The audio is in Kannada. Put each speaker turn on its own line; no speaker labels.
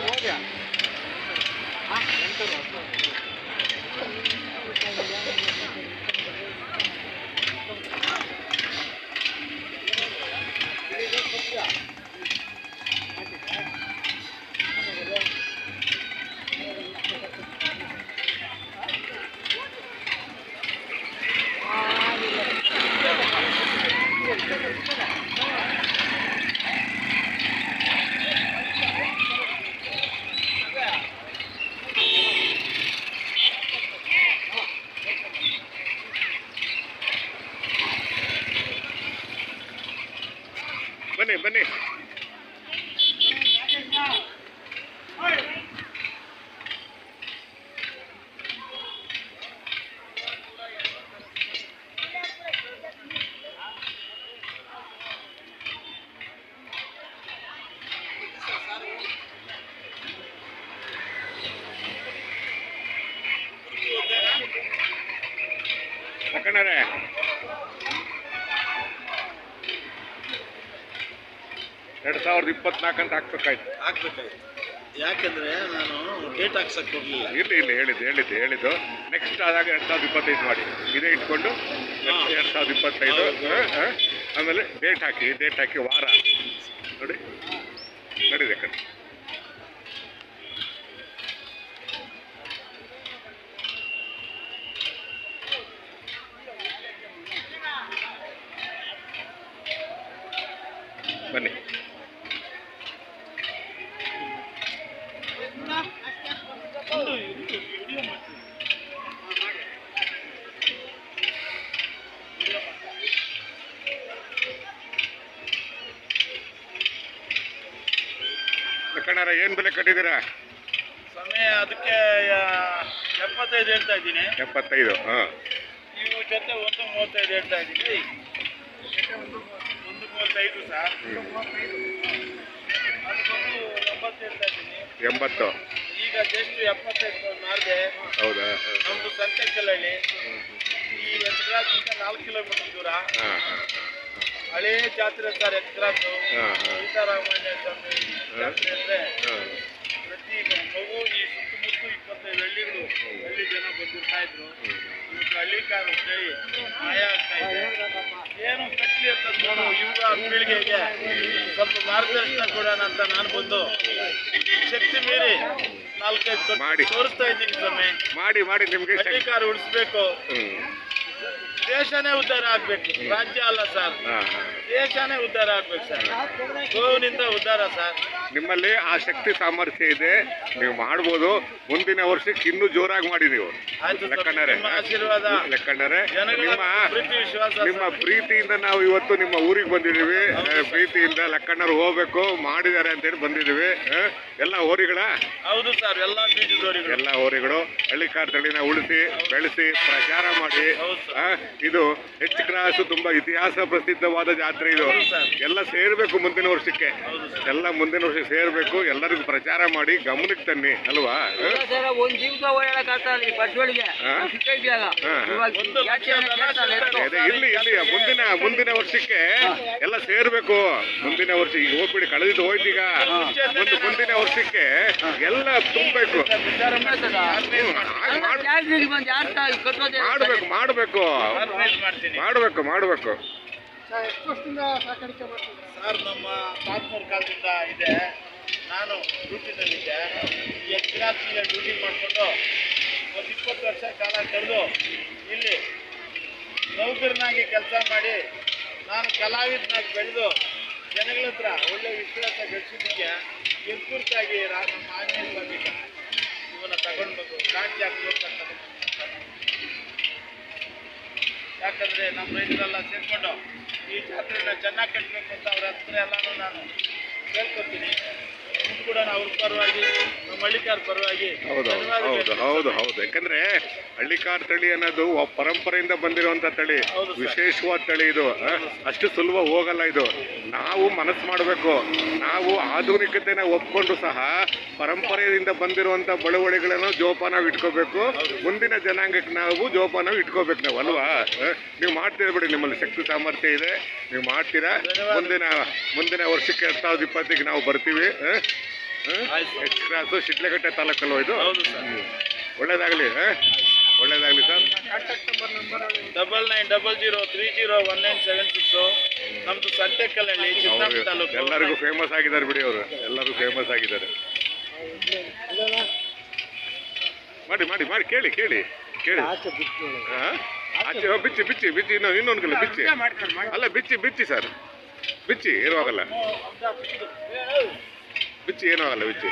Thank you. બને બને Look at that. ಎರಡ್ ಸಾವಿರದ ಇಪ್ಪತ್ನಾಲ್ಕು ಅಂತ ಹಾಕ್ಬೇಕಾಯ್ತು.
ಹಾಕ್ಬೇಕಾಯ್ತು. ಯಾಕಂದ್ರೆ ನಾನು ಡೇಟ್ ಹಾಕ್ಸಕ್ ಹೋಗ್ಲಿಲ್ಲ.
ಇಲ್ಲಿ ಇಲ್ಲಿ ಹೇಳಿದ್ದು ಹೇಳಿದ್ದು ಹೇಳಿದ್ದು. ನೆಕ್ಸ್ಟ್ ಆದಾಗ ಎರಡ್ ಸಾವಿರದ ಇಪ್ಪತ್ತೈದು ಮಾಡಿ. ಇದೇ ಇಟ್ಕೊಂಡು. ಎರಡ್ ಸಾವಿರದ ಇಪ್ಪತ್ತೈದು. ಆಮೇಲೆ ಡೇಟ್ ಹಾಕಿ ಡೇಟ್ ಹಾಕಿ ವಾರ. ನೋಡಿ. ನಡೀದೆ ಕಣ್ಣಾರ ಏನ್ ಬೆಲೆ ಕಟ್ಟಿದ್ದೀರಾ?
ಸಮಯ ಅದಕ್ಕೆ ಎಪ್ಪತ್ತೈದು ಹೇಳ್ತಾ ಇದ್ದೀನಿ.
ಎಪ್ಪತ್ತೈದು ಹಾ.
ನೀವು ಜೊತೆ ಒಂದು ಮೂವತ್ತೈದು ಹೇಳ್ತಾ ಇದ್ದೀನಿ. ಒಂದು ಒಂದು ಮೂವತ್ತೈದು ಸರ್ ಅದಕ್ಕೊಂದು ಎಂಬತ್ತು ಹೇಳ್ತಾ ಇದ್ದೀನಿ.
ಎಂಬತ್ತು.
ಈಗ ಜಸ್ಟ್ ಎಪ್ಪತ್ತೈದು ಮಾರಿದೆ
ಹೌದಾ?
ನಮ್ಮದು ಸಂತೆಕಲ್ಲಹಳ್ಳಿ ಈ ಎತ್ರಾಸಿಂದ ನಾಲ್ಕು ಕಿಲೋಮೀಟರ್ ದೂರ.
ಹಾ ಹಾ.
ಹಳೇ ಜಾತ್ರೆ ಸರ್
ಹಾ
ಸೀತಾರಾಮಯ್ಯ ಸ್ವಾಮಿ ಜಾತ್ರೆ ಅಂದರೆ ಪ್ರತಿ ಮಗು ಈ ಸುತ್ತಮುತ್ತ ಇಪ್ಪತ್ತೈದು ಹಳ್ಳಿಗಳು ಹಳ್ಳಿ ಜನ ಬಂದಿರ್ತಾ ಇದ್ರು. ಇವತ್ತು ಹಳ್ಳಿ ಕಾರು ಅಂತೇಳಿ ಮಾಯ ಆಗ್ತಾ ಇದೆ. ಏನು ಕಟ್ಲಿ ಅಂತ ನೋಡು ಯುವ ಪೀಳಿಗೆಗೆ ಸ್ವಲ್ಪ ಮಾರ್ಗದರ್ಶನ ಕೊಡೋಣ ಅಂತ ನಾನು ಬಂದು ಶಕ್ತಿ ಮೀರಿ ನಾಲ್ಕೈದು. ತೋರಿಸ್ತಾ ಇದ್ದೀನಿ ಸ್ವಾಮಿ.
ಮಾಡಿ ಮಾಡಿ ನಿಮ್ಗೆ
ಹಳ್ಳಿ ಕಾರು ಉಳಿಸ್ಬೇಕು. ದೇಶನೇ ಉದ್ಧಾರ ಆಗ್ಬೇಕು. ರಾಜ್ಯ ಅಲ್ಲ ಸರ್. ದೇಶನೇ ಉದ್ಧಾರ ಆಗ್ಬೇಕು ಸರ್. ಗೋವಿನಿಂದ ಉದ್ಧಾರ ಸರ್.
ನಿಮ್ಮಲ್ಲಿ ಆ ಶಕ್ತಿ ಸಾಮರ್ಥ್ಯ ಇದೆ. ನೀವು ಮಾಡ್ಬೋದು. ಮುಂದಿನ ವರ್ಷಕ್ಕೆ ಇನ್ನೂ ಜೋರಾಗಿ ಮಾಡಿ ನೀವು ಲೆಕ್ಕಣ್ಣರೇ.
ನಿಮ್ಮ ಆಶೀರ್ವಾದ
ಲೆಕ್ಕಣ್ಣರೇ. ನಿಮ್ಮ ನಿಮ್ಮ ಪ್ರೀತಿಯಿಂದ ನಾವು ಇವತ್ತು ನಿಮ್ಮ ಊರಿಗೆ ಬಂದಿದ್ದೀವಿ. ಪ್ರೀತಿಯಿಂದ ಲಕ್ಕಣ್ಣರು ಹೋಗ್ಬೇಕು ಮಾಡಿದ್ದಾರೆ ಅಂತೇಳಿ ಬಂದಿದ್ದೀವಿ. ಎಲ್ಲ ಹೋರಿಗಳ?
ಹೌದು ಸರ್ ಎಲ್ಲ
ಎಲ್ಲ ಹೋರಿಗಳು. ಹಳ್ಳಿಕಾರ್ ತಳಿನ ಉಳಿಸಿ ಬೆಳೆಸಿ ಪ್ರಚಾರ ಮಾಡಿ. ಇದು ಎಷ್ಟು ಕ್ರಾಸು ತುಂಬಾ ಇತಿಹಾಸ ಪ್ರಸಿದ್ಧವಾದ ಜಾತ್ರೆ ಇದು. ಎಲ್ಲ ಸೇರ್ಬೇಕು ಮುಂದಿನ ವರ್ಷಕ್ಕೆ. ಎಲ್ಲ ಮುಂದಿನ ವರ್ಷಕ್ಕೆ ಸೇರ್ಬೇಕು ಎಲ್ಲರಿಗೂ ಪ್ರಚಾರ ಮಾಡಿ ಗಮನಕ್ಕೆ ತನ್ನಿ ಅಲ್ವಾ?
ಇಲ್ಲ
ಅದೇ ಇಲ್ಲಿ ಇಲ್ಲಿ ಮುಂದಿನ ಮುಂದಿನ ವರ್ಷಕ್ಕೆ ಎಲ್ಲ ಸೇರ್ಬೇಕು. ಮುಂದಿನ ವರ್ಷ ಈಗ ಹೋಗ್ಬಿಡಿ ಕಳೆದಿದ್ದು ಹೋಯ್ತೀಗ ಒಂದು ಮುಂದಿನ ವರ್ಷಕ್ಕೆ ಎಲ್ಲ ತುಂಬಬೇಕು. ಮಾಡ್ಬೇಕು ಮಾಡ್ಬೇಕು. ಮಾಡ್ಬೇಕು ಮಾಡಬೇಕು.
ಸರ್ ನಮ್ಮ ತಾತ್ಮೂರ್ ಕಾಲದಿಂದ ಇದೆ. ನಾನು ಡ್ಯೂಟಿನಲ್ಲಿದ್ದೆ. ಎಕ್ಸ್ಟ್ರಾಸಿಗೆ ಡ್ಯೂಟಿ ಮಾಡಿಕೊಂಡು ಒಂದು ಇಪ್ಪತ್ತು ವರ್ಷ ಕಾಲ ಕಳೆದು ಇಲ್ಲಿ ನೌಕರನಾಗಿ ಕೆಲಸ ಮಾಡಿ ನಾನು ಕಲಾವಿದನಾಗಿ ಬೆಳೆದು ಜನಗಳ ಹತ್ರ ಒಳ್ಳೆ ವಿಶ್ವಾಸ ಗಳಿಸಿದ್ದಕ್ಕೆ ಎಸ್ಫೂರ್ತಿಯಾಗಿ ರಾ- ನಮ್ಮ ಆಂಜನೇಯ ಸ್ವಾಮಿ ಇವನ್ನ ತಗೊಂಡು ಬಂದು ಕಾಂತಿ ಹಾಕ್ಬೇಕು ಅಂತ ಯಾಕಂದ್ರೆ ನಮ್ಮ ರೈತರೆಲ್ಲ ಸೇರ್ಕೊಂಡು ಈ ಜಾತ್ರೆನ ಚೆನ್ನಾಗಿ ಕಟ್ಟಬೇಕು ಅಂತ ಅವ್ರ ಹತ್ರ ಎಲ್ಲಾನು ನಾನು ಕೇಳ್ಕೊತೀನಿ. ಕೂಡ ಅವ್ರ ಪರವಾಗಿ ಹಳ್ಳಿಕಾರ ಪರವಾಗಿ
ಹೌದು ಹೌದು ಹೌದು ಹೌದು ಯಾಕಂದ್ರೆ ಹಳ್ಳಿಕಾರ್ ತಳಿ ಅನ್ನೋದು ಪರಂಪರೆಯಿಂದ ಬಂದಿರುವಂತ ತಳಿ ವಿಶೇಷವಾದ ತಳಿ ಇದು ಅಷ್ಟು ಸುಲಭ ಹೋಗಲ್ಲ ಇದು. ನಾವು ಮನಸ್ಸು ಮಾಡಬೇಕು. ನಾವು ಆಧುನಿಕತೆನ ಒಪ್ಕೊಂಡು ಸಹ ಪರಂಪರೆಯಿಂದ ಬಂದಿರುವಂತ ಬಳುವಳಿಗಳನ್ನು ಜೋಪಾನ ಇಟ್ಕೋಬೇಕು. ಮುಂದಿನ ಜನಾಂಗಕ್ಕೆ ನಾವು ಜೋಪಾನ ಇಟ್ಕೋಬೇಕು ನಾವು ಅಲ್ವಾ? ನೀವು ಮಾಡ್ತೀರಾ ಬಿಡಿ ನಿಮ್ಮಲ್ಲಿ ಶಕ್ತಿ ಸಾಮರ್ಥ್ಯ ಇದೆ. ನೀವು ಮಾಡ್ತೀರಾ? ಮುಂದಿನ ಮುಂದಿನ ವರ್ಷಕ್ಕೆ ಎರಡ್ ಸಾವಿರದ ಇಪ್ಪತ್ತಿಗೆ ನಾವು ಬರ್ತೀವಿ. ಎಚ್ ಕ್ರಾಸು ಶಿಡ್ಲಘಟ್ಟ ತಾಲೂಕಲ್ವ ಇದು
ಹೌದು ಸರ್.
ಒಳ್ಳೇದಾಗಲಿ ಒಳ್ಳೇದಾಗಲಿ sir.
Double nine double zero three zero one nine seven six ನಮ್ದು ಸಂತೆಕಲ್ಲಹಳ್ಳಿ ಚಿತ್ತಾಪುರ ತಾಲೂಕು.
ಎಲ್ಲರಿಗೂ ಫೇಮಸ್ ಆಗಿದ್ದಾರೆ ಬಿಡಿ ಅವರು. ಎಲ್ಲರೂ ಫೇಮಸ್ ಆಗಿದ್ದಾರೆ. ಮಾಡಿ ಮಾಡಿ ಮಾಡಿ ಕೇಳಿ ಕೇಳಿ ಕೇಳಿ. ಹಾ? ಆಚೆ ಬಿಚ್ಚಿ ಬಿಚ್ಚಿ ಬಿಚ್ಚಿ ಇನ್ನೊಂದು ಇನ್ನೊಂದು ಕಲ್ಲ ಬಿಚ್ಚಿ. ಅಲ್ಲ ಬಿಚ್ಚಿ ಬಿಚ್ಚಿ ಸರ್. ಬಿಚ್ಚಿ ಏನೂ ಆಗಲ್ಲ ಬಿಚ್ಚಿ ಏನೂ ಆಗಲ್ಲ ಬಿಚ್ಚಿ